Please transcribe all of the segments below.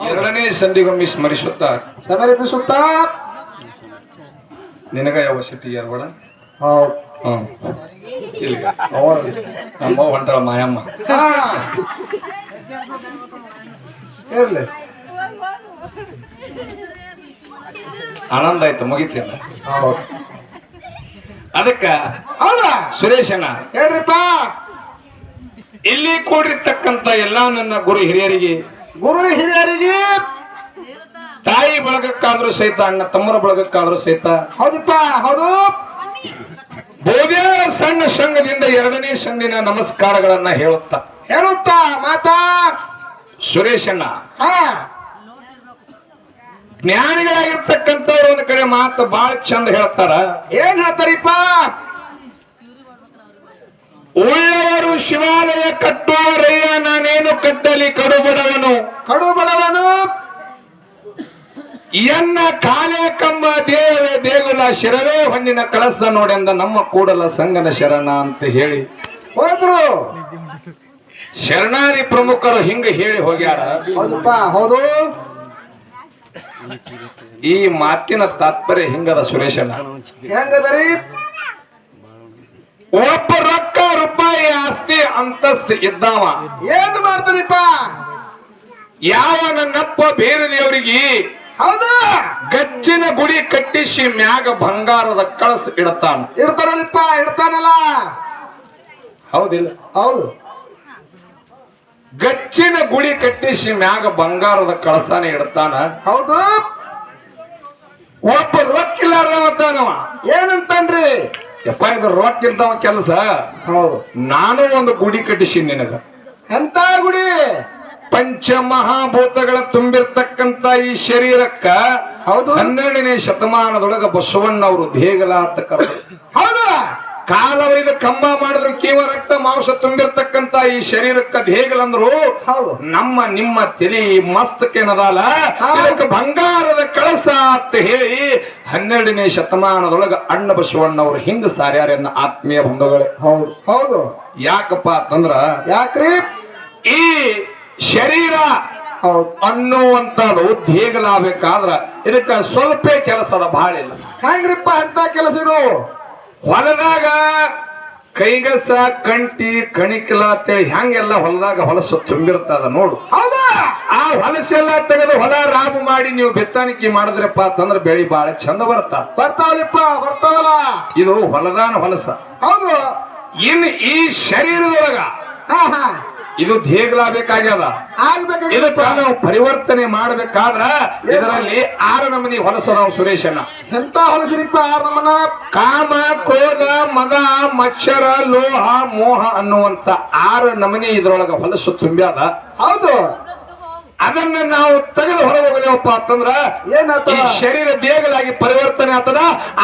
ಎರಡನೇ ಸಂಧಿಗೊಮ್ಮೆ ಸ್ಮರಿಸುತ್ತಾ ಸಮರ್ಪಿಸುತ್ತಾ ನಿನಗ ಯಾವ ಸಿಟಿ ಯಾರ್ಬೇಡ ಇಲ್ಲಿ. ನಮ್ಮ ಹೊಂಟಳ ಮಾಯಮ್ಮ. ಇರ್ಲಿ. ಆನಂದ ಆಯ್ತು ಮುಗಿತೇನ ಅದಕ್ಕ ಹೌದಾ? ಸುರೇಶನ ಹೇಳ್ರಿಪ್ಪ. ಇಲ್ಲಿ ಕೂಡಿರ್ತಕ್ಕಂತ ಎಲ್ಲಾ ನನ್ನ ಗುರು ಹಿರಿಯರಿಗೆ ಗುರು ಹಿರಿಯರಿಗೆ ತಾಯಿ ಬಳಗಕ್ಕಾದ್ರೂ ಸಹಿತ ಅಣ್ಣ ತಮ್ಮರ ಬಳಗಕ್ಕಾದ್ರೂ ಸಹಿತ. ಹೌದಪ್ಪ ಹೌದು. ಬೋಧ್ಯ ಸಣ್ಣ ಸಂಘದಿಂದ ಎರಡನೇ ಶಂಗಿನ ನಮಸ್ಕಾರಗಳನ್ನ ಹೇಳುತ್ತಾ. ಹೇಳುತ್ತಾ ಮಾತಾ. ಸುರೇಶಣ್ಣ ಅಣ್ಣ. ಜ್ಞಾನಿಗಳಾಗಿರ್ತಕ್ಕಂಥವ್ರು ಒಂದ್ ಕಡೆ ಮಾತು ಬಾಳ ಚಂದ ಹೇಳ್ತಾರ. ಏನ್ ಹೇಳ್ತಾರಿಪ್ಪ? ಉಳ್ಳವರು ಶಿವಾಲಯ ಕಟ್ಟುವರಯ್ಯ ನಾನೇನು ಕಟ್ಟಲಿ ಕಡುಬಡವನು. ಕಡು ಬಡವನು ಎನ್ನ ಕಾಲೇ ಕಂಬ ದೇವ ದೇಗುಲ ಶಿರವೇ ಹೊನ್ನಿನ ಕಳಸ ನೋಡೆಂದ ನಮ್ಮ ಕೂಡಲ ಸಂಗನ ಶರಣ ಅಂತ ಹೇಳಿ. ಹೋದ್ರು. ಶರಣಾರಿ ಪ್ರಮುಖರು ಹಿಂಗ ಹೇಳಿ ಹೋಗ್ಯಾರ. ಹೌದಪ್ಪ ಹೌದು. ಈ ಮಾತಿನ ತಾತ್ಪರ್ಯ ಹಿಂಗದ ಸುರೇಶನ. ಹೆಂಗದರಿ? ಒಬ್ಬ ರೊಕ್ಕ ರೂಪಾಯಿ ಆಸ್ತಿ ಅಂತಸ್ತು ಇದ್ದಾವ. ಏನ್ ಮಾಡ್ತಾರಿಪ್ಪ? ಯಾವ ನನ್ನಪ್ಪ ಬೇರೆ ದೇವರಿಗೆ ಹೌದು. ಗಚ್ಚಿನ ಗುಡಿ ಕಟ್ಟಿಸಿ ಮ್ಯಾಗ ಬಂಗಾರದ ಕಳಸ ಇಡತಾನ. ಇಡ್ತಾರಲ್ಲಿಪ್ಪ ಇಡ್ತಾನಲ್ಲ. ಹೌದಿಲ್ಲ. ಹೌದು. ಗಚ್ಚಿನ ಗುಡಿ ಕಟ್ಟಿಸಿ ಮ್ಯಾಗ ಬಂಗಾರದ ಕಳಸಾನ ಇಡ್ತಾನ. ಹೌದು. ಒಬ್ಬ ರೊಕ್ಕಿಲ್ಲಾರ್ದವ ಏನಂತನ್ರಿ? ಯಪ್ಪ ಇದು ರೊಕ್ಕ ಇರ್ತಾವ ಕೆಲಸ. ಹೌದು. ನಾನು ಒಂದು ಗುಡಿ ಕಟ್ಟಿಸಿ ನಿನಗ. ಎಂತ ಗುಡಿ? ಪಂಚ ಮಹಾಭೂತಗಳ ತುಂಬಿರ್ತಕ್ಕಂತ ಈ ಶರೀರಕ್ಕ ಹೌದು. ಹನ್ನೆರಡನೇ ಶತಮಾನದೊಳಗ ಬಸವಣ್ಣವರು ದೇಗಲ ಅಂತ ಹೌದು. ಕಾಲವೈದು ಕಂಬ ಮಾಡಿದ್ರು ಕೇವಲ ರಕ್ತ ಮಾಂಸ ತುಂಬಿರ್ತಕ್ಕಂತ ಈ ಶರೀರಕ್ಕೆ ದೇಗಲಂದ್ರು ಹೌದು. ನಮ್ಮ ನಿಮ್ಮ ತಿಳಿ ಮಸ್ತಕೇನದಲ್ಲ ಹಾ. ಇದಕ್ಕೆ ಬಂಗಾರದ ಕಳಸ ಅಂತ ಹೇಳಿ ಹನ್ನೆರಡನೇ ಶತಮಾನದೊಳಗ ಅಣ್ಣ ಬಸವಣ್ಣವರು ಹಿಂಗ ಸಾರ್ಯಾರನ್ನ ಆತ್ಮೀಯ ಬಂಧುಗಳೇ. ಹೌದು ಹೌದು. ಯಾಕಪ್ಪ ಅಂತಂದ್ರ ಯಾಕ್ರಿ? ಈ ಶರೀರ ಅನ್ನುವಂತದ್ದು ಅನ್ನುವಂಥದ್ದು ದೇಗಲಾಗಬೇಕಾದ್ರ ಇದಕ್ಕ ಸ್ವಲ್ಪ ಕೆಲಸದ ಬಹಳ ಇಲ್ಲ. ಹೆಂಗ್ರಿಪ್ಪ ಅಂತ ಕೆಲಸ ಇದು? ಹೊಲದಾಗ ಕೈಗಸ ಕಂಟಿ ಕಣಿಕಲ ಅಂತೇಳಿ ಹೆಂಗೆಲ್ಲ ಹೊಲದಾಗ ಹೊಲಸು ತುಂಬಿರ್ತದ ನೋಡು. ಹೌದಾ? ಆ ಹೊಲಸೆಲ್ಲ ತೆಗೆದು ಹೊಲ ರಾಬು ಮಾಡಿ ನೀವು ಬಿತ್ತಾಣಿಕೆ ಮಾಡಿದ್ರಪ್ಪ ಅಂತಂದ್ರೆ ಬೆಳಿ ಬಾಳ ಚಂದ ಬರ್ತ ಬರ್ತಾವಲಿಪ್ಪ ಬರ್ತಾವಲ್ಲ. ಇದು ಹೊಲದಾನ ಹೊಲಸ. ಹೌದು. ಇನ್ನು ಈ ಶರೀರದೊಳಗ ಹಾ ಹಾ. ಇದು ದೇಗಲಾಗಬೇಕಾಗ್ಯದ ಆಗ್ಬೇಕಾಗಿಲ್ಲ ಇದಕ್ಕ ನಾವು ಪರಿವರ್ತನೆ ಮಾಡ್ಬೇಕಾದ್ರ ಇದರಲ್ಲಿ ಆರು ನಮನಿ ಹೊಲಸರಾವ್ ಸುರೇಶನ ಎಂತ ಹೊಲಸಿರಿಪ್ಪ ನಮನ? ಕಾಮ ಕ್ರೋಧ ಮದ ಮಚ್ಚರ ಲೋಹ ಮೋಹ ಅನ್ನುವಂತ ಆರು ನಮನಿ ಇದ್ರೊಳಗ ಹೊಲಸು ತುಂಬ್ಯಾದ. ಹೌದು. ಅದನ್ನ ನಾವು ತೆಗೆದು ಹೊರಗೋಗಲೇವಪ್ಪ ಅಂತಂದ್ರ ಏನಾಗ್ತದ? ಈ ಶರೀರ ದೇಗಲಾಗಿ ಪರಿವರ್ತನೆ ಆಗ್ತದ?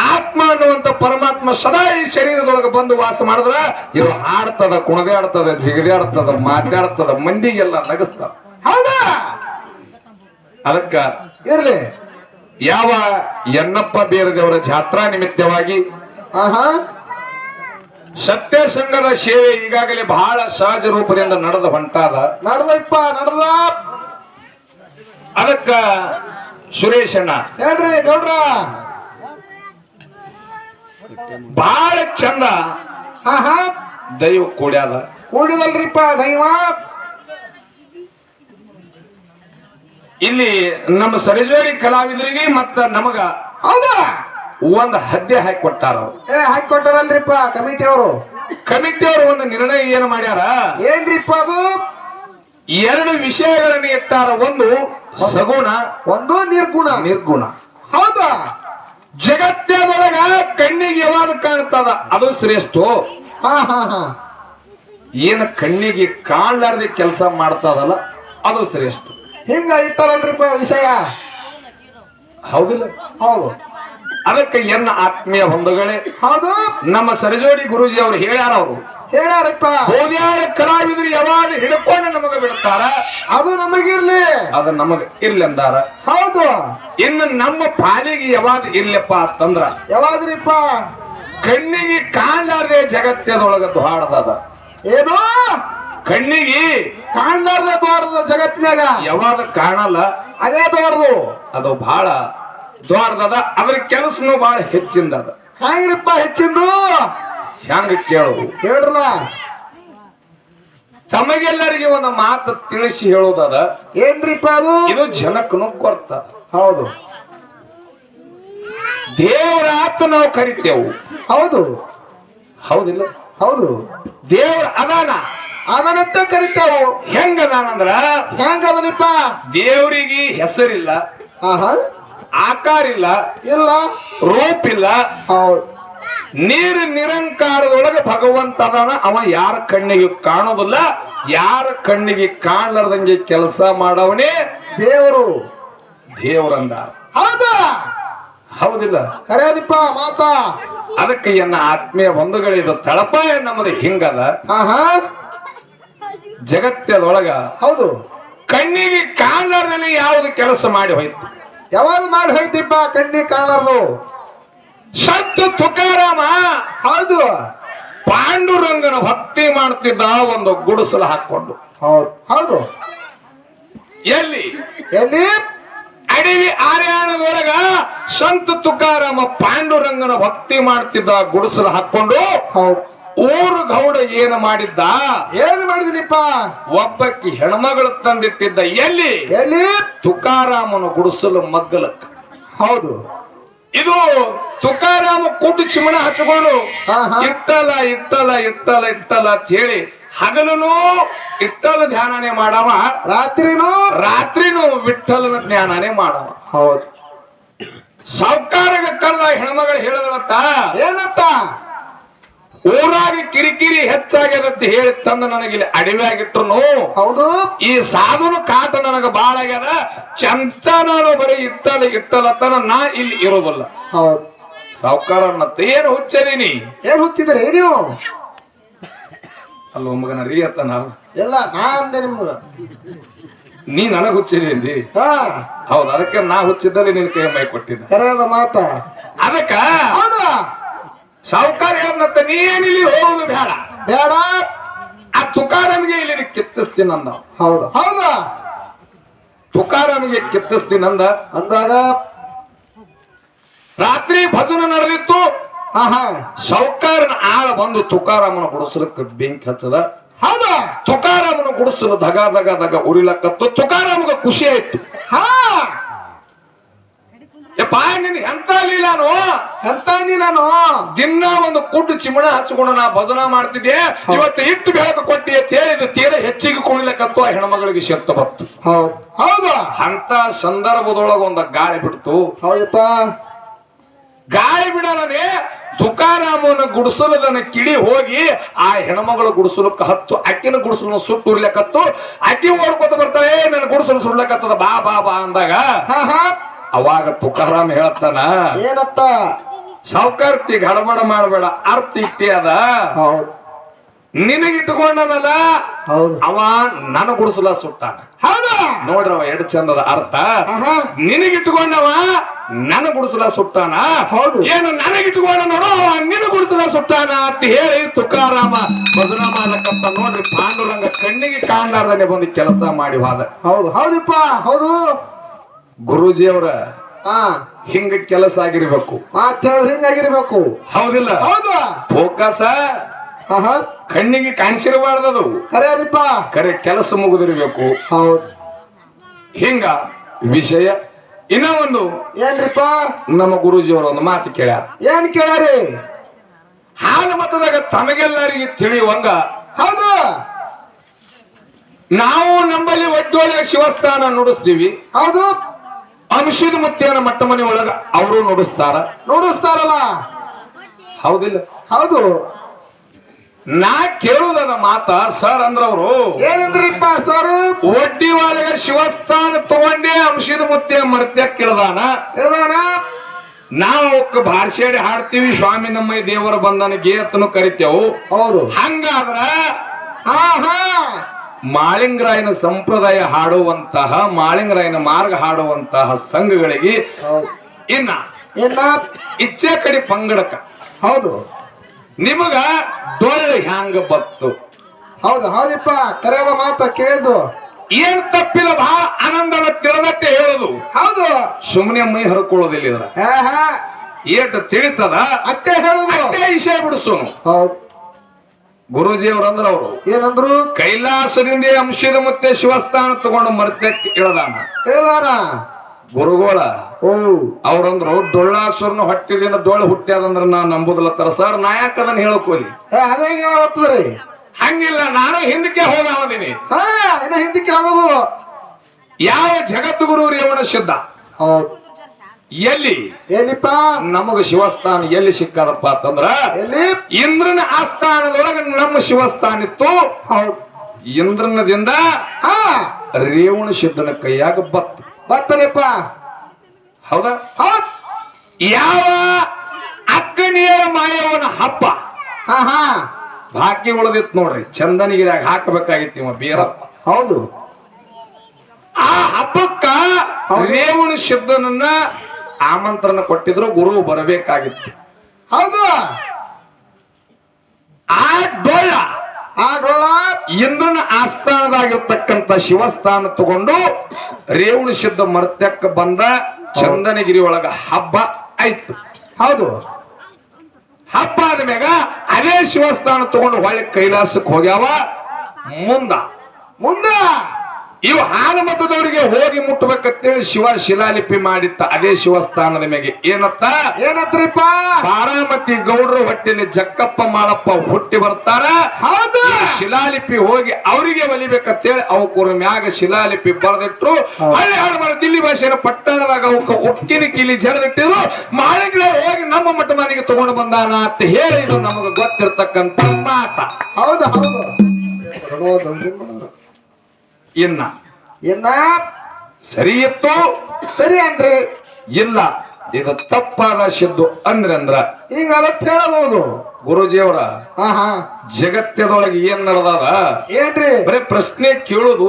ಆತ್ಮ ಅನ್ನುವಂತ ಪರಮಾತ್ಮ ಸದಾ ಈ ಶರೀರದೊಳಗೆ ಬಂದು ವಾಸ ಮಾಡಿದ್ರ ಇದು ಆಡ್ತದ ಕುಣದಾಡ್ತದ ಜಿಗದಾಡ್ತದ ಮಾತಾಡ್ತದ ಮಂದಿಗೆಲ್ಲ ನಗಸ್ತದ. ಹೌದಾ? ಅದಕ್ಕ ಇರ್ಲಿ. ಯಾವ ಎನ್ನಪ್ಪ ಬೇರದೇವರ ಜಾತ್ರಾ ನಿಮಿತ್ತವಾಗಿ ಸತ್ಯ ಸಂಘದ ಸೇವೆ ಈಗಾಗಲೇ ಬಹಳ ಸಹಜ ರೂಪದಿಂದ ನಡೆದ ಹೊಂಟಾದ. ನಡೆದಪ್ಪ ನಡ್ದ. ಅದಕ್ಕ ಸುರೇಶಣ್ಣ ಹೇಳ್ರಿ ಗೌಡ್ರ. ಬಹಳ ಚಂದ ದೈವ ಕೂಡ್ಯಾದ. ಕೂಡಿದಲ್ರಿಪ್ಪ ದೈವ. ಇಲ್ಲಿ ನಮ್ಮ ಸರಿಜೋರಿ ಕಲಾವಿದರಿಗೆ ಮತ್ತ ನಮಗ ಹೌದಾ? ಒಂದ್ ಹದ್ದೆ ಹಾಕಿ ಕೊಟ್ಟಾರ ಅವ್ರು. ಏ ಹಾಕೊಟ್ಟಾರಲ್ರಿಪ್ಪ ಕಮಿಟಿ ಅವರು. ಕಮಿಟಿ ಅವರು ಒಂದು ನಿರ್ಣಯ ಏನು ಮಾಡ್ಯಾರ? ಏನ್ರಿಪ್ಪ ಅದು? ಎರಡು ವಿಷಯಗಳನ್ನು ಇಟ್ಟಾರ ಒಂದು ಸಗುಣ. ಒಂದು ನಿರ್ಗುಣ. ನಿರ್ಗುಣ. ಹೌದಾ? ಜಗತ್ತಿನೊಳಗ ಕಣ್ಣಿಗೆ ಯಾವಾಗ ಕಾಣ್ತದ? ಅದು ಶ್ರೇಷ್ಠ. ಹಾ ಹಾ ಹಾ. ಏನು ಕಣ್ಣಿಗೆ ಕಾಣ್ಲಾರ್ದೆ ಕೆಲಸ ಮಾಡ್ತದಲ್ಲ ಅದು ಶ್ರೇಷ್ಠ. ಹಿಂಗ ಇಟ್ಟಾರಲ್ರಿಪ್ಪ ವಿಷಯ? ಹೌದಿಲ್ಲ. ಹೌದು. ಅದಕ್ಕೆ ಎನ್ನ ಆತ್ಮೀಯ ಬಂಧುಗಳೇ ಹೌದು. ನಮ್ಮ ಸರಜೋಡಿ ಗುರುಜಿ ಅವರು ಹೇಳ್ಯಾರ ಅವರು ಹೇಳ್ಯಾರಪ್ಪ ಓದ್ಯಾರ ಕಲಾವಿದರು ಯಾವಾಗ ಹಿಡ್ಕೊಂಡು ನಮಗ ಬಿಡ್ತಾರ? ಅದು ನಮಗಿರ್ಲಿ. ಅದು ನಮಗ ಇರ್ಲಿ ಅಂದಾರ. ಹೌದು. ಇನ್ನು ನಮ್ಮ ಪಾಲಿಗೆ ಯಾವಾಗ ಇರ್ಲಪ್ಪ ಅಂತಂದ್ರ? ಯಾವಾದ್ರಿಪ್ಪ? ಕಣ್ಣಿಗೆ ಕಾಣಲಾರ್ದೆ ಜಗತ್ತದೊಳಗ ದ್ವಾಡದ ಏನೋ? ಕಣ್ಣಿಗೆ ಕಾಣಲಾರ್ದ ದ್ವಾರದ ಜಗತ್ತಿನಾಗ? ಯಾವಾಗ ಕಾಣಲ್ಲ? ಅದೇ ದ್ವಾರದು. ಅದು ಬಹಳ ದ್ವಾರದ ಅದ್ರ ಕೆಲಸನು ಬಹಳ ಹೆಚ್ಚಿಂದ ಅದ ಹೆಂಗ್ರಿಪ್ಪ ಹೆಚ್ಚಿಂದು? ಹೆಂಗ ಕೇಳುದು ಹೇಳ್ರಲ್ಲ ತಮಗೆಲ್ಲರಿಗೆ ಒಂದು ಮಾತು ತಿಳಿಸಿ ಹೇಳೋದದ ಏನ್ರಿಪ್ಪ ಅದು? ಇದು ಜನಕ್ಕನು ಕೊರ್ತ. ಹೌದು. ದೇವರ ಆತ ನಾವು ಕರಿತೇವು. ಹೌದು. ಹೌದಿಲ್ಲ? ಹೌದು. ದೇವರ ಅದಾನ. ಅದನ್ನಂತ ಕರಿತಾವು. ಹೆಂಗ ಅದಾನಂದ್ರ ಹೆಂಗ ಅದನಿಪ್ಪ? ದೇವರಿಗೆ ಹೆಸರಿಲ್ಲ. ಆಹಾ. ಆಕಾರ ಇಲ್ಲ. ಇಲ್ಲ ರೂಪ ಇಲ್ಲ ಹೌದು. ನೀರು ನಿರಂಕಾರದೊಳಗೆ ಭಗವಂತ ಅದಾನ ಅವ ಯಾರ ಕಣ್ಣಿಗೆ ಕಾಣೋದಿಲ್ಲ ಯಾರ ಕಣ್ಣಿಗೆ ಕಾಣಲಾರ್ದಂಗೆ ಕೆಲಸ ಮಾಡವನೇ ದೇವರು. ದೇವರಂದ. ಹೌದಾ. ಹೌದಿಲ್ಲ? ಕರೆಯದಿಪ್ಪ ಮಾತಾ. ಅದಕ್ಕೆ ಎನ್ನ ಆತ್ಮೀಯ ಬಂಧುಗಳಿದು ತಳಪಾಯ ನಮ್ಮದು ಹಿಂಗದ? ಆಹಾ. ಜಗತ್ತದೊಳಗ ಹೌದು. ಕಣ್ಣಿಗೆ ಕಾಣಲಾರ್ದನೆ ಯಾವುದು ಕೆಲಸ ಮಾಡಿ ಹೋಯ್ತು? ಯಾವಾಗ ಮಾಡಿ ಹೋಯ್ತಿಪ್ಪ ಕಣ್ಣಿಗೆ ಕಾಣಾರ್ದು ಸಂತ ತುಕಾರಾಮ. ಹೌದು. ಪಾಂಡುರಂಗನ ಭಕ್ತಿ ಮಾಡ್ತಿದ್ದ ಒಂದು ಗುಡಿಸಲು ಹಾಕೊಂಡು ಹೌದು. ಹೌದು. ಎಲ್ಲಿ? ಎಲ್ಲಿ? ಅಡವಿ ಆರ್ಯಾಣದೊಳಗ ಸಂತ ತುಕಾರಾಮ ಪಾಂಡುರಂಗನ ಭಕ್ತಿ ಮಾಡ್ತಿದ್ದ ಗುಡಿಸಲು ಹಾಕೊಂಡು ಹೌದು. ಊರು ಗೌಡ ಏನು ಮಾಡಿದ್ದ? ಏನು ಮಾಡಿದ್ರಿಪ್ಪ? ಒಬ್ಬಕ್ಕೆ ಹೆಣ್ಮಗಳು ತಂದಿಟ್ಟಿದ್ದ ಎಲ್ಲಿ? ಎಲ್ಲಿ? ತುಕಾರಾಮನ ಗುಡಿಸಲು ಮಗ್ಗಲಕ್ಕ. ಹೌದು. ಇದು ತುಕಾರಾಮ ಕೂಟು ಚಿಮಣ ಹಚ್ಚಿಕೊಂಡು. ಇತ್ತಲ ಇತ್ತಲ ಇತ್ತಲ ಇತ್ತಲ ಅಂತ ಹೇಳಿ ಹಗಲನು ಇತ್ತಲ ಧ್ಯಾನನೇ ಮಾಡವ. ರಾತ್ರಿನೂ ರಾತ್ರಿನೂ ವಿಠಲನ ಧ್ಯಾನನೇ ಮಾಡವ. ಹೌದು. ಸಾವುಕಾರಗ ಕಲ್ಲ ಹೆಣ್ಮಗಳು ಹೇಳಿದ್ರಂತ. ಏನಂತ? ಊರಾಗ ಕಿರಿಕಿರಿ ಹೆಚ್ಚಾಗ್ಯದಂತ ಹೇಳಿ ತಂದ ನನಗಿಲ್ಲಿ ಅಡವಿಯಾಗಿಟ್ರು ಹೌದು. ಈ ಸಾಧುನ ಕಾಟ ನನಗ ಬಾಳ ಆಗ್ಯದ. ಚಂತ ನಾನು ಬರೀ ಇತ್ತಲ ಇತ್ತಲತನ ನಾ ಇಲ್ಲಿ ಇರೋದಲ್ಲ ಹೌದು. ಸಾವುಕಾರನ್ನತ್ತ ಏನು ಹುಚ್ಚದೀನಿ? ಏನ್ ಹುಚ್ಚಿದ್ರಿ ನೀವು? ಅಲ್ಲ ಮಗನ ರೀ ಅತ್ತ ನಾವು. ಎಲ್ಲ ನಾ ಅಂದೆ ನಿಮ್ಗ. ನೀ ನನಗ್ ಹುಚ್ಚಿದಿ ಹೌದು ಅದಕ್ಕೆ ನಾ ಹುಚ್ಚಿದ್ದಲ್ಲಿ ನಿನ್ ಕೈ ಮೈ ಕೊಟ್ಟಿದ್ದ. ಕರೆಯದ ಮಾತ. ಅದಕ್ಕ? ಹೌದಾ? ಸಾವುಕಾರ ಏನಂತ ನೀನಿಲ್ಲಿ ಹೋಗುದು ಬೇಡ. ಬೇಡ. ಆ ತುಕಾರಾಮಿಗೆ ಇಲ್ಲಿ ಕಿತ್ತಿಸ್ತೀನಿ ಅಂದ. ಹೌದು. ಹೌದಾ? ತುಕಾರಾಮಿಗೆ ಕಿತ್ತಿಸ್ತೀನಿ ಅಂದ. ಅಂದಾಗ? ರಾತ್ರಿ ಭಜನೆ ನಡೆದಿತ್ತು. ಸೌಕಾರನ ಆಳ ಬಂದು ತುಕಾರಾಮನ ಗುಡಿಸಲಕ್ಕೆ ಬೆಂಕಿ ಹಚ್ಚದ. ಹೌದಾ? ತುಕಾರಾಮನ ಗುಡಿಸಲು ದಗ ದಗ ದಗ ಉರಿಲಕ್ಕತ್ತು. ತುಕಾರಾಮಗ ಖುಷಿ ಆಯ್ತು. ಹಾ. ಯಪ್ಪ ನಿನ್ ಎಂತ ಲೀಲಾನು? ಎಂತ ನೀನು ದಿನ ಒಂದು ಕುಟ್ಟು ಚಿಮಣ ಹಚ್ಕೊಂಡು ನಾ ಭಜನ ಮಾಡ್ತಿದ್ದೆ. ಇವತ್ತು ಇಟ್ಟು ಬೆಳಕು ಕೊಟ್ಟಿ ಅಂತ ಹೇಳಿದ ತೀರ ಹೆಚ್ಚಿಗೆ ಕುಣಿಲಕತ್ವ ಹೆಣ್ಮಗಳಿಗೆ ಶಕ್ತ ಬತ್ತು ಹೌದು. ಹೌದು. ಅಂತ ಸಂದರ್ಭದೊಳಗ ಒಂದ ಗಾಳಿ ಬಿಡ್ತು. ಹೌದಪ್ಪ. ಗಾಳಿ ಬಿಡಲನೆ ತುಕಾರಾಮನ ಗುಡಿಸಲದನ್ನ ಕಿಡಿ ಹೋಗಿ ಆ ಹೆಣ್ಮಗಳ ಗುಡಿಸಲಕ್ಕ ಹತ್ತು ಅಕ್ಕಿನ ಗುಡಿಸಲನ್ನ ಸುಟ್ಟು ಉರ್ಲಕತ್ತು. ಅಕ್ಕಿ ಓಡ್ಕೊತ ಬರ್ತಾಳೆ ನನ್ನ ಗುಡಿಸಲು ಸುಡ್ಲಕತ್ತದ ಬಾ ಬಾ ಬಾ ಅಂದಾಗ ಹಾ ಹಾ. ಅವಾಗ ತುಕಾರಾಮ್ ಹೇಳ್ತಾನ ಏನತ್ತ ಸಾವುಕಾರ್ತಿ ಗಡಬಡ ಮಾಡಬೇಡ ಅರ್ಥ ಇಟ್ಟಿ ಅದ. ನಿನಗೆ ನಿನಗಿಟ್ಕೊಂಡನಲ್ಲ ಹೌದು. ಅವ ನನ್ ಗುಡಿಸಲ ಸುಟ್ಟಾನ. ಹೌದಾ. ನೋಡ್ರವ ಎಡ್ ಚಂದದ ಅರ್ಥ. ನಿನಗಿಟ್ಕೊಂಡವ ನನ್ನ ಗುಡಿಸಲ ಸುಟ್ಟಾನ. ಹೌದು. ಏನು ನನಗಿಟ್ಕೊಂಡ ನೋಡು ನಿನ್ನ ಗುಡಿಸಲ ಸುಟ್ಟಾನ ಅಂತ ಹೇಳಿ ತುಕಾರಾಮ ಭಜನ ಮಾಡ್ಲಕ್ಕಂತ ನೋಡ್ರಿ ಪಾಂಡುರಂಗ ಕಣ್ಣಿಗೆ ಕಾಣಲಾರ್ದನೆ ಬಂದು ಕೆಲಸ ಮಾಡಿ ಹೋದ. ಹೌದು. ಹೌದಪ್ಪ. ಹೌದು. ಗುರೂಜಿಯವರ ಹಾ. ಹಿಂಗ ಕೆಲಸ ಆಗಿರ್ಬೇಕು. ಮಾತ್ ಹೇಳಿದ್ರೆ ಹಿಂಗಾಗಿರ್ಬೇಕು ಹೌದಿಲ್ಲ? ಹೌದು. ಫೋಕಸ ಆಹಾ. ಕಣ್ಣಿಗೆ ಕಾಣಿಸಿರಬಾರ್ದದು ಕರೆಯದಿಪ್ಪ ಕರೆ ಕೆಲಸ ಮುಗಿದಿರ್ಬೇಕು. ಹೌದು. ಹಿಂಗ ವಿಷಯ. ಇನ್ನ ಒಂದು. ಏನ್ರಿಪ್ಪ? ನಮ್ಮ ಗುರೂಜಿಯವರು ಒಂದು ಮಾತು ಕೇಳ್ಯಾರ. ಏನ್ ಕೇಳ್ಯಾರಿ? ಹಾಲು ಮತದಾಗ ತಮಗೆಲ್ಲರಿಗೆ ತಿಳಿಯುವಂಗ ಹೌದು. ನಾವು ನಮ್ಮಲ್ಲಿ ಒಟ್ಟೊಳಗೆ ಶಿವಸ್ಥಾನ ನುಡಿಸ್ತೀವಿ. ಹೌದು. ಅಂಶದ ಮುತ್ತಿಯನ ಮಟ್ಟ ಮನೆ ಒಳಗ ಅವರು ನೋಡಿಸ್ತಾರ. ನೋಡಿಸ್ತಾರಲ್ಲ? ಹೌದಿಲ್ಲ. ಹೌದು. ನಾ ಕೇಳುದದ ಮಾತ ಸರ್ ಅಂದ್ರವ್ರು. ಏನಂದ್ರಿಪ್ಪ ಸರ್? ಒಡ್ಡಿ ಒಳಗ ಶಿವಸ್ಥಾನ ತಗೊಂಡೇ ಅಂಶದ ಮುತ್ತಿಯ ಮರ್ತ್ಯ ಕೇಳ್ದಾನ. ಹೇಳ್ದಾನ ನಾವು ಅವಕ್ಕ ಭಾಷೆಡಿ ಹಾಡ್ತೀವಿ ಸ್ವಾಮಿ ನಮ್ಮ ದೇವರ ಬಂದನ ಗೇತನು ಕರಿತೇವು. ಹೌದು. ಹಂಗಾದ್ರ ಹಾ ಹಾ ಮಾಳಿಂಗರಾಯನ ಸಂಪ್ರದಾಯ ಹಾಡುವಂತಹ ಮಾಳಿಂಗರಾಯನ ಮಾರ್ಗ ಹಾಡುವಂತಹ ಸಂಘಗಳಿಗೆ ಇನ್ನ ಇನ್ನ ಇಚ್ಛೆ ಕಡೆ ಪಂಗಡಕ. ಹೌದು. ನಿಮಗ ಡೊಳ್ಳು ಹ್ಯಾಂಗ ಬತ್ತು? ಹೌದು ಹೌದಿಪ್ಪ ಕರೆಯದ ಮಾತ ಕೇಳಿದ್ದು ಏನ್ ತಪ್ಪಿಲ್ಲ ಬಹಳ ಆನಂದವ ತಿಳಿದಟ್ಟೆ ಹೇಳುದು. ಹೌದು. ಸುಮ್ಮನೆ ಮೈ ಹರ್ಕೊಳ್ಳೋದಿಲ್ಲ ಇದ್ರ ಏಟ್ ತಿಳಿತದ? ಅತ್ತೆ ಹೇಳುದು. ಅತ್ತೆ ವಿಷಯ ಬಿಡಿಸೋನು. ಹೌದು. ಗುರೂಜಿ ಅವ್ರಂದ್ರ ಅವರು. ಏನಂದ್ರು? ಕೈಲಾಸದಿಂದ ಅಂಶದ ಮತ್ತೆ ಶಿವಸ್ಥಾನ ತಗೊಂಡು ಮರ್ತಕ್ಕೆ ಇಳದಾನ ಹೇಳ್ದಾರ ಗುರುಗೋಳ ಓ. ಅವ್ರಂದ್ರು ಡೊಳ್ಳಾಸುರನ ಹೊಟ್ಟಿದಿಂದ ಡೊಳ್ಳು ಹುಟ್ಟ್ಯಾದಂದ್ರ ನಾ ನಂಬುದಿಲ್ಲ ತರ. ಸರ್ ನಾ ಯಾಕ ಅದನ್ನ ಹೇಳಕೋಲಿ ಅದೇ ಬರ್ತದ್ರಿ ಹಂಗಿಲ್ಲ ನಾನು ಹಿಂದಕ್ಕೆ ಹೋಗಾವದೀನಿ ಹಾ ಇನ್ನ ಹಿಂದಕ್ಕೆ ಹೋಗೋದು. ಯಾವ ಜಗದ್ಗುರು ರೇವಣ ಸಿದ್ಧ ಹೌದು. ಎಲ್ಲಿ? ಎಲ್ಲಿಪ್ಪ? ನಮಗ ಶಿವಸ್ಥಾನ ಎಲ್ಲಿ ಸಿಕ್ಕದಪ್ಪ ಅಂತಂದ್ರ ಎಲ್ಲಿ? ಇಂದ್ರನ ಆಸ್ಥಾನದೊಳಗ ನಮ್ಮ ಶಿವಸ್ಥಾನ ಇತ್ತು. ಇಂದ್ರನದಿಂದ ರೇವಣ ಸಿದ್ಧನ ಕೈಯಾಗ ಬತ್ ಬರ್ತಾನೆಪ್ಪ ಹೌದಾ? ಹೌದ್. ಯಾವ ಅಕ್ಕನಿಯರ ಮಾಯವನ ಹಬ್ಬ? ಹಾ ಹಾ. ಬಾಕಿ ಉಳಿದಿತ್ತು ನೋಡ್ರಿ ಚಂದನಗಿರಿಯಾಗ ಹಾಕಬೇಕಾಗಿತ್ತು ಇವ ಬೀರಪ್ಪ. ಹೌದು. ಆ ಹಬ್ಬಕ್ಕ ರೇವಣ ಸಿದ್ಧನನ್ನ ಆಮಂತ್ರಣ ಕೊಟ್ಟಿದ್ರು ಗುರು ಬರಬೇಕಾಗಿತ್ತು. ಹೌದು. ಆ ಡೊಳ್ಳ ಆ ಡೊಳ್ಳ ಇಂದ್ರನ ಆಸ್ಥಾನದಾಗಿರ್ತಕ್ಕಂಥ ಶಿವಸ್ಥಾನ ತಗೊಂಡು ರೇವಣ ಸಿದ್ಧ ಮರ್ತಕ್ಕ ಬಂದ ಚಂದನಗಿರಿ ಒಳಗ ಹಬ್ಬ ಆಯ್ತು. ಹೌದು. ಹಬ್ಬ ಆದ್ಮ್ಯಾಗ ಅದೇ ಶಿವಸ್ಥಾನ ತಗೊಂಡು ಹೊಳ್ಳಿ ಕೈಲಾಸಕ್ಕೆ ಹೋಗ್ಯಾವ ಮುಂದ. ಮುಂದ. ಇವು ಹಾಲಮತದವರಿಗೆ ಹೋಗಿ ಮುಟ್ಟಬೇಕಂತೇಳಿ ಶಿವ ಶಿಲಾಲಿಪಿ ಮಾಡಿತ್ತ ಅದೇ ಶಿವಸ್ಥಾನದ ನಿಮಗೆ ಏನತ್ತ? ಏನತ್ರಿಪ್ಪ? ಬಾರಾಮತಿ ಗೌಡ್ರ ಹೊಟ್ಟಿನ ಜಕ್ಕಪ್ಪ ಮಾಳಪ್ಪ ಹುಟ್ಟಿ ಬರ್ತಾರ. ಹೌದು. ಶಿಲಾಲಿಪಿ ಹೋಗಿ ಅವರಿಗೆ ಒಲಿಬೇಕಂತೇಳಿ ಅವಕ್ಕೂರ ಮ್ಯಾಗ ಶಿಲಾಲಿಪಿ ಬರೆದಿಟ್ರು. ಹಳ್ಳಿ ದಿಲ್ಲಿ ಭಾಷೆನ ಪಟ್ಟಣದಾಗ ಅವಕ್ಕ ಹುಟ್ಟಿನ ಕಿಲಿ ಜರದಿಟ್ಟಿರು ಮಾಳಿಗಳ ಹೋಗಿ ನಮ್ಮ ಮಠ ಮನೆಗೆ ತಗೊಂಡು ಬಂದಾನ ಅಂತ ಹೇಳಿ ಇದು ನಮಗೆ ಗೊತ್ತಿರ್ತಕ್ಕಂಥ ಮಾತ. ಹೌದು ಹೌದು. ಇನ್ನ ಇನ್ನ ಸರಿ ಇತ್ತು ಸರಿ ಅನ್ರಿ ಇಲ್ಲ. ಇದು ತಪ್ಪಾದ ಸಿದ್ದು ಅಂದ್ರೆ ಅಂದ್ರ ಈಗ ಅದಕ್ಕೆ ಹೇಳಬಹುದು. ಗುರುಜಿಯವರ ಜಗತ್ತದೊಳಗೆ ಏನ್ ನಡೆದಾದ? ಏನ್ರಿ? ಬರೀ ಪ್ರಶ್ನೆ ಕೇಳೋದು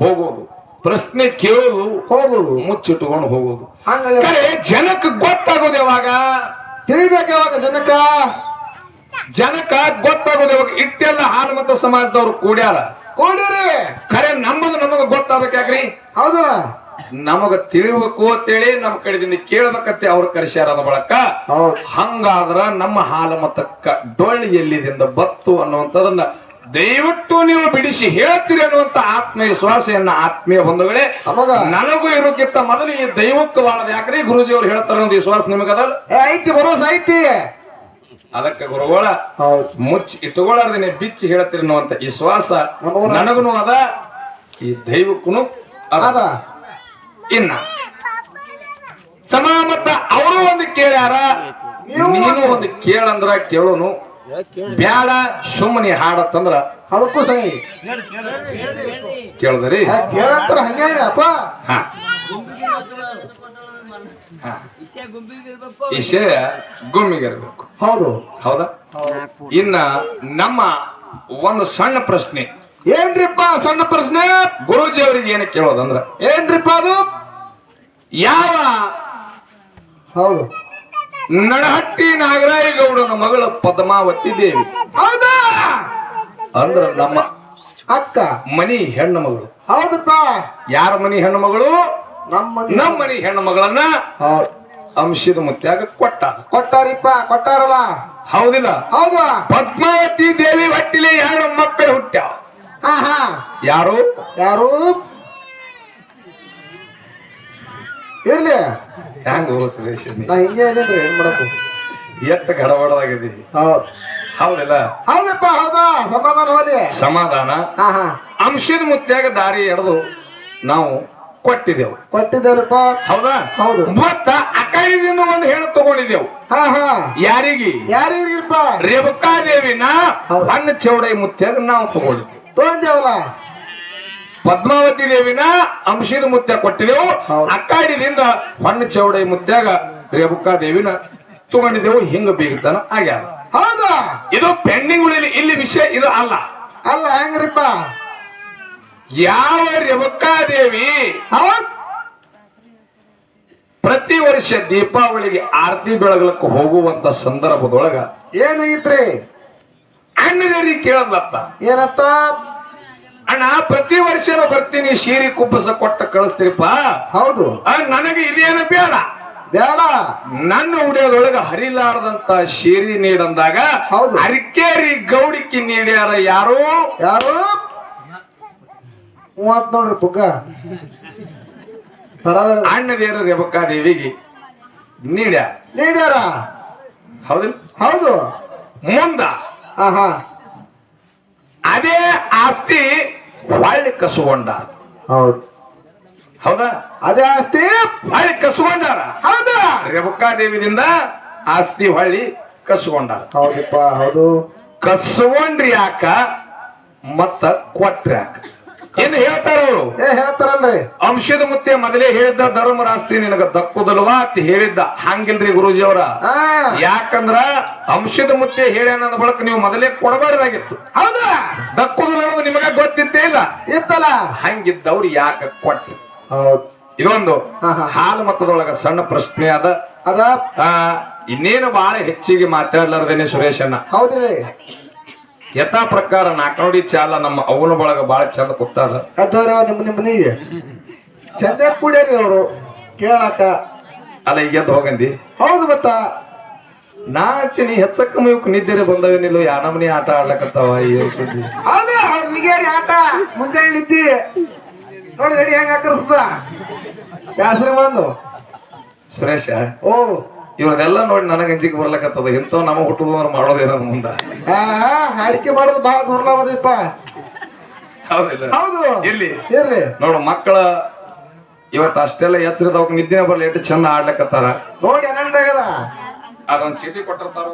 ಹೋಗೋದು. ಪ್ರಶ್ನೆ ಕೇಳೋದು ಹೋಗೋದು. ಮುಚ್ಚಿಟ್ಕೊಂಡು ಹೋಗೋದು. ಹಂಗಾದ್ರೆ ಜನಕ್ಕೆ ಗೊತ್ತಾಗೋದು ಯಾವಾಗ? ತಿಳಿಬೇಕು ಯಾವಾಗ ಜನಕ ಜನಕ್ಕ ಗೊತ್ತಾಗೋದು ಯಾವಾಗ? ಇಟ್ಟೆಲ್ಲ ಹಾನುಮಂತ ಸಮಾಜದವ್ರು ಕೂಡ್ಯಾರ? ಕೊಡಿರಿ. ಖರೆ ನಮ್ಮದು ನಮಗ ಗೊತ್ತಾಗ್ಬೇಕ್ರಿ ಹೌದು. ನಮಗ ತಿಳಿಬೇಕು ಅಂತೇಳಿ ನಮ್ಮ ಕಡೆದಿಂದ ಕೇಳ್ಬೇಕತ್ತೆ ಅವ್ರ ಕರೆಸ್ಯಾರ ಅದ ಬಳಕ ಹಂಗಾದ್ರ ನಮ್ಮ ಹಾಲು ಮತಕ್ಕ ಡೊಳ್ಳಿ ಎಲ್ಲಿದಿಂದ ಬತ್ತು ಅನ್ನುವಂಥದನ್ನ ದಯವಿಟ್ಟು ನೀವು ಬಿಡಿಸಿ ಹೇಳ್ತೀರಿ ಅನ್ನುವಂತ ಆತ್ಮವಿಶ್ವಾಸೆಯನ್ನ ಆತ್ಮೀಯ ಬಂಧುಗಳೇ. ನನಗೂ ಇರೋಕ್ಕಿಂತ ಮೊದಲು ಈ ದೈವಕ್ಕೆ ಬಾಳದ ಯಾಕ್ರಿ ಗುರುಜಿ ಅವ್ರು ಹೇಳ್ತಾರೆ ಒಂದು ವಿಶ್ವಾಸ ನಿಮಗದಲ್ಲ? ಐತಿ ಭರೋಸಾ ಐತಿ. ಅದಕ್ಕೆ ಗುರುಗಳ ಹೌದು. ಮುಚ್ಚಿ ಇಟ್ಟುಕೊಳ್ಳಾರ್ದೇನೆ ಬಿಚ್ಚಿ ಹೇಳ್ತೀರಿ ಅನ್ನುವಂತ ವಿಶ್ವಾಸ ನನಗನು ನನಗೂ ಅದ. ಈ ದೈವಕ್ಕೂ ಅದ. ಅದ. ಇನ್ನ. ತಮ್ಮ ಮತ್ತ ಅವರು ಒಂದು ಕೇಳ್ಯಾರ. ನೀನು ಒಂದು ಕೇಳಂದ್ರ ಕೇಳೋನು. ಬ್ಯಾಡ ಸುಮ್ಮನೆ ಹಾಡತ್ತಂದ್ರ. ಅದಕ್ಕೂ ಸರಿ ಕೇಳದ್ರಿ? ಹಂಗೇ ಅಪ್ಪ ಹಾ. ವಿಷಯ ಗುಮ್ಮಿಗಿರ್ಬೇಕು ಹೌದು. ಹೌದಾ? ಇನ್ನ ನಮ್ಮ ಒಂದು ಸಣ್ಣ ಪ್ರಶ್ನೆ. ಏನ್ರಿಪ್ಪ ಸಣ್ಣ ಪ್ರಶ್ನೆ? ಗುರುಜಿ ಅವರಿಗೆ ಏನು ಕೇಳೋದಂದ್ರ? ಏನ್ರಿಪ್ಪ ಅದು? ಯಾವ ಹೌದು. ನಡಹಟ್ಟಿ ನಾಗರಾಯ ಗೌಡನ ಮಗಳು ಪದ್ಮಾವತಿ ದೇವಿ. ಹೌದಾ? ಅಂದ್ರ ನಮ್ಮ ಅಕ್ಕ. ಮನಿ ಹೆಣ್ಣು ಮಗಳು. ಹೌದಪ್ಪ. ಯಾರ ಮನಿ ಹೆಣ್ಣು ಮಗಳು? ನಮ್ಮ ಮನೆ ನಮ್ಮ ಮನಿ ಹೆಣ್ಣು ಮಗಳನ್ನ ಅಂಶದ ಮುತ್ಯಾಗ ಕೊಟ್ಟ ಕೊಟ್ಟಾರಿಪ್ಪ ಕೊಟ್ಟಾರಲ್ಲ? ಹೌದಿಲ್ಲ? ಹೌದು. ಪದ್ಮಾವತಿ ದೇವಿ ಹೊಟ್ಟಿಲಿ ಎರಡು ಮಕ್ಕಳು ಹುಟ್ಟ್ಯಾವ. ಹಾ ಹಾ ಯಾರು? ಯಾರು? ಇರ್ಲಿ. ಹ್ಯಾಂಗ ಸುರೇಶ್ ನಾ ಹಿಂಗೆ ಏನ್ ಮಾಡಬೇಕು ಎತ್ತ ಗಡಬಡದಾಗಿದೆ ಹೌದು. ಹೌದಿಲ್ಲ? ಹೌದಪ್ಪ ಹೌದಾ. ಸಮಾಧಾನ ಹೋದಿ ಸಮಾಧಾನ? ಅಂಶದ ಮುತ್ಯಾಗ ದಾರಿ ಎಡದು ನಾವು ಕೊಟ್ಟಿದ್ದೆವು ಕೊಟ್ಟಿದ್ದೇವಪ್ಪ ಹೌದಾ? ಹೌದು. ಮತ್ತ ಅಕಾಡಿದಿಂದ ಒಂದು ಹೆಣ್ಣು ತಗೊಂಡಿದ್ದೆವು ಹಾ ಹಾ. ಯಾರಿಗೆ? ಯಾರಿಗಿಪ್ಪ ರೇಬುಕಾ ದೇವಿನ ಹಣ್ಣು ಚೌಡೈ ಮುತ್ಯಾಗ ನಾವು ತಗೊಂಡಿದ್ದೆವು ತಗೊಂಡೇವಲ್ಲ ಪದ್ಮಾವತಿ ದೇವಿನ ಅಂಶದ ಮುತ್ಯ ಕೊಟ್ಟಿದ್ದೆವು. ಅಕ್ಕಾಡಿದಿಂದ ಹಣ್ಣು ಚೌಡೈ ಮುತ್ಯಾಗ ರೇವಕಾ ದೇವಿನ ತಗೊಂಡಿದ್ದೆವು. ಹಿಂಗ ಬೀಗತನ ಆಗ್ಯಾದ. ಹೌದಾ? ಇದು ಪೆಂಡಿಂಗ್ ಉಳಿಲಿ ಇಲ್ಲಿ ವಿಷಯ ಇದು ಅಲ್ಲ. ಅಲ್ಲ ಹೆಂಗ್ರಿಪ್ಪ? ಯಾವ ರೇವಕ್ಕಾದೇವಿ ಹೌದ್. ಪ್ರತಿ ವರ್ಷ ದೀಪಾವಳಿಗೆ ಆರತಿ ಬೆಳಗಲಕ್ಕೆ ಹೋಗುವಂತ ಸಂದರ್ಭದೊಳಗ ಏನಾಗಿತ್ರಿ? ಅಣ್ಣನೇರಿ ಕೇಳದ್ಲಪ್ಪ. ಏನತ್ತ? ಅಣ್ಣ ಪ್ರತಿ ವರ್ಷನ ಬರ್ತೀನಿ ಶೀರಿ ಕುಬ್ಬಸ ಕೊಟ್ಟ ಕಳಿಸ್ತೀರಿಪ್ಪ. ಹೌದು. ನನಗೆ ಇದೇನು ಬೇಡ. ಬೇಡ. ನನ್ನ ಉಡಿಯೋದೊಳಗ ಹರಿಲಾರದಂತ ಶೀರಿ ನೀಡಂದಾಗ ಹೌದು. ಅರಿಕೇರಿ ಗೌಡಿಕ್ಕಿ ನೀಡ್ಯಾರ ಯಾರು? ಯಾರು? ಮೂವತ್ ನೋಡ್ರಿ ಪುಕ್ಕ ಅಣ್ಣದೇರ ರೇಬಕ್ಕಾ ದೇವಿಗೆ? ನೀಡ್ಯ? ನೀಡ್ಯಾರ? ಹೌದು. ಹೌದು. ಮುಂದ ಹಾ ಹಾ ಅದೇ ಆಸ್ತಿ ಹೊಳ್ಳಿ ಕಸುಗೊಂಡ. ಹೌದು. ಹೌದಾ? ಅದೇ ಆಸ್ತಿ ಹೊಳ್ಳಿ ಕಸುಗೊಂಡಾರ? ಹೌದಾ. ರೇಬಕ್ಕಾ ದೇವಿದಿಂದ ಆಸ್ತಿ ಹೊಳ್ಳಿ ಕಸ್ಕೊಂಡಾರ ಹೌದಪ್ಪ ಹೌದು. ಕಸ್ಕೊಂಡ್ರಿ ಯಾಕ ಮತ್ತ ಕೊಟ್ರಿ ಯಾಕ ಏನು ಹೇಳ್ತಾರ ಅವರು? ಏ ಹೇಳ್ತಾರಲ್ರಿ. ಅಂಶದ ಮುತ್ತೆ ಮೊದಲೇ ಹೇಳಿದ್ದ ಧರ್ಮರಾಸ್ತಿ ನಿನಗ ದಕ್ಕುದಲ್ವಾ ಅಂತ ಹೇಳಿದ್ದ. ಹಂಗಿಲ್ರಿ ಗುರುಜಿ ಅವರ? ಯಾಕಂದ್ರ ಅಂಶದ ಮುತ್ತೆ ಹೇಳ್ಯಾನ ಬಳಕ ನೀವು ಮೊದಲೇ ಕೊಡಬಾರ್ದಾಗಿತ್ತು. ಹೌದಾ? ದಕ್ಕುದಲ್ ಅನ್ನೋದು ನಿಮಗ ಗೊತ್ತಿತ್ತೇ ಇಲ್ಲ. ಇತ್ತಲ್ಲ? ಹಂಗಿದ್ದವ್ರು ಯಾಕ ಕೊಟ್ರಿ? ಹೌದು. ಇದೊಂದು. ಹಾಲು ಮತದೊಳಗ ಸಣ್ಣ ಪ್ರಶ್ನೆ ಅದ. ಅದ? ಇನ್ನೇನು ಬಹಳ ಹೆಚ್ಚಿಗೆ ಮಾತಾಡ್ಲಾರ್ದೇನೆ ಸುರೇಶಣ್ಣ. ಹೌದ್ರಿ. ಯಥಾ ಪ್ರಕಾರ ನಾಲ್ಕನೋಡಿ ಚಾಲ ನಮ್ಮ ಅವನ ಬಳಗ ಬಹಳ ಚಂದ ಕೂತಾದ ಅದರ ನಿಮ್ಮ ನಿಮ್ಮ ಮನೆಗೆ? ಚಂದ ಕೂಡ್ಯಾರಿ ಅವರು. ಕೇಳಾಕ. ಅಲ್ಲ ಈಗ ಎದ್ದು ಹೋಗಂದಿ? ಹೌದು ಮತ್ತ. ನಾ ಅಂತೀನಿ ಹೆಚ್ಚಕ್ಕ ನಿದ್ದೆ ಬಂದವೇನಿಲ್ಲ ಯಾರ ನಮನಿ ಆಟ ಆಡ್ಲಕತ್ತಾವ ಏನ್ ಸುದ್ದಿ? ಹೌದು ಅವ್ರ ನಿಗೇರಿ ಆಟ. ಮುಂಜಾನೆ ನಿದ್ದಿ. ನೋಡಿ ಗಡಿ ಹೆಂಗ ಹಾಕರ್ಸ್ತದ ಯಾಸ್ರಿ ಬಂದು? ಸುರೇಶ? ಓ ಇವ್ರದೆಲ್ಲ ನೋಡಿ ನನಗೆ ಅಂಜಿಕೆ ಬರ್ಲಕತ್ತದ. ಇಂಥವ್ ನಮ್ಮ ಹುಟ್ಟುದವ್ರು ಮಾಡೋದೇನ ಮುಂದ. ಆ ಅಡಿಕೆ ಮಾಡೋದು ಬಹಳ ದುರ್ಲಭದಪ್ಪ ಹೌದಿಲ್ಲ. ಹೌದು. ಇಲ್ಲಿ. ನೋಡು ಮಕ್ಕಳ ಇವತ್ತು ಅಷ್ಟೆಲ್ಲ ಎಚ್ಚರದ ನಿದ್ದೆ ಬರಲಿ ಎಷ್ಟು ಚಂದ ಆಡ್ಲಕತ್ತಾರ ನೋಡಿ ಅದೊಂದ್ ಚೀಟಿ ಕೊಟ್ಟಿರ್ತಾರ